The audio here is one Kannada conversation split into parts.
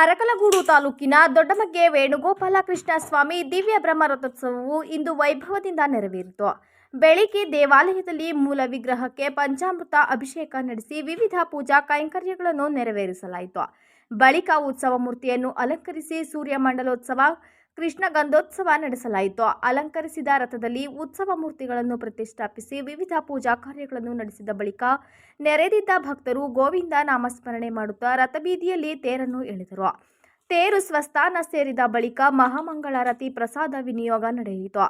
ಅರಕಲಗೂಡು ತಾಲೂಕಿನ ದೊಡ್ಡಮಗ್ಗೆ ವೇಣುಗೋಪಾಲ ಕೃಷ್ಣ ಸ್ವಾಮಿ ದಿವ್ಯ ಬ್ರಹ್ಮರಥೋತ್ಸವವು ಇಂದು ವೈಭವದಿಂದ ನೆರವೇರಿತು. ಬೆಳಿಗ್ಗೆ ದೇವಾಲಯದಲ್ಲಿ ಮೂಲ ವಿಗ್ರಹಕ್ಕೆ ಪಂಚಾಮೃತ ಅಭಿಷೇಕ ನಡೆಸಿ ವಿವಿಧ ಪೂಜಾ ಕೈಂಕರ್ಯಗಳನ್ನು ನೆರವೇರಿಸಲಾಯಿತು. ಬಳಿಕ ಉತ್ಸವ ಮೂರ್ತಿಯನ್ನು ಅಲಂಕರಿಸಿ ಸೂರ್ಯ ಮಂಡಲೋತ್ಸವ ಕೃಷ್ಣ ಗಂಧೋತ್ಸವ ನಡೆಸಲಾಯಿತು. ಅಲಂಕರಿಸಿದ ರಥದಲ್ಲಿ ಉತ್ಸವ ಮೂರ್ತಿಗಳನ್ನು ಪ್ರತಿಷ್ಠಾಪಿಸಿ ವಿವಿಧ ಪೂಜಾ ಕಾರ್ಯಗಳನ್ನು ನಡೆಸಿದ ಬಳಿಕ ನೆರೆದಿದ್ದ ಭಕ್ತರು ಗೋವಿಂದ ನಾಮಸ್ಮರಣೆ ಮಾಡುತ್ತಾ ರಥಬೀದಿಯಲ್ಲಿ ತೇರನ್ನು ಎಳೆದರು. ತೇರು ಸ್ವಸ್ಥಾನ ಸೇರಿದ ಬಳಿಕ ಮಹಾಮಂಗಳಾರತಿ ಪ್ರಸಾದ ವಿನಿಯೋಗ ನಡೆಯಿತು.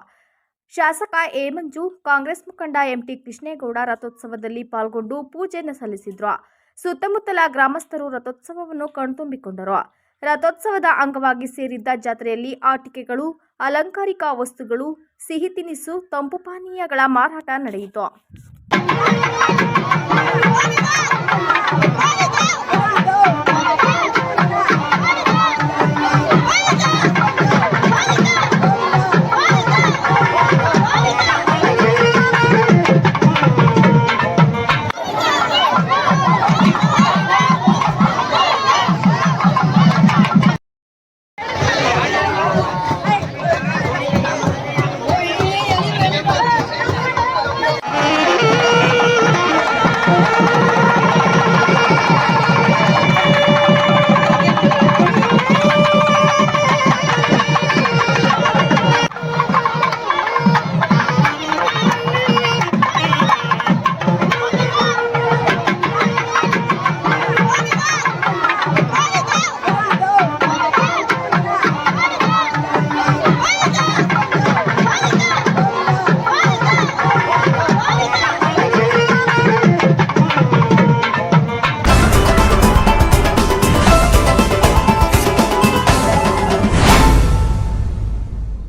ಶಾಸಕ ಎ. ಮಂಜು, ಕಾಂಗ್ರೆಸ್ ಮುಖಂಡ ಎಂಟಿ ಕೃಷ್ಣೇಗೌಡ ರಥೋತ್ಸವದಲ್ಲಿ ಪಾಲ್ಗೊಂಡು ಪೂಜೆಯನ್ನು ಸಲ್ಲಿಸಿದ್ರು. ಸುತ್ತಮುತ್ತಲ ಗ್ರಾಮಸ್ಥರು ರಥೋತ್ಸವವನ್ನು ಕಣ್ತುಂಬಿಕೊಂಡರು. ರಥೋತ್ಸವದ ಅಂಗವಾಗಿ ಸೇರಿದ್ದ ಜಾತ್ರೆಯಲ್ಲಿ ಆಟಿಕೆಗಳು ಅಲಂಕಾರಿಕ ವಸ್ತುಗಳು ಸಿಹಿ ತಿನಿಸು ತಂಪು ಪಾನೀಯಗಳ ಮಾರಾಟ ನಡೆಯಿತು.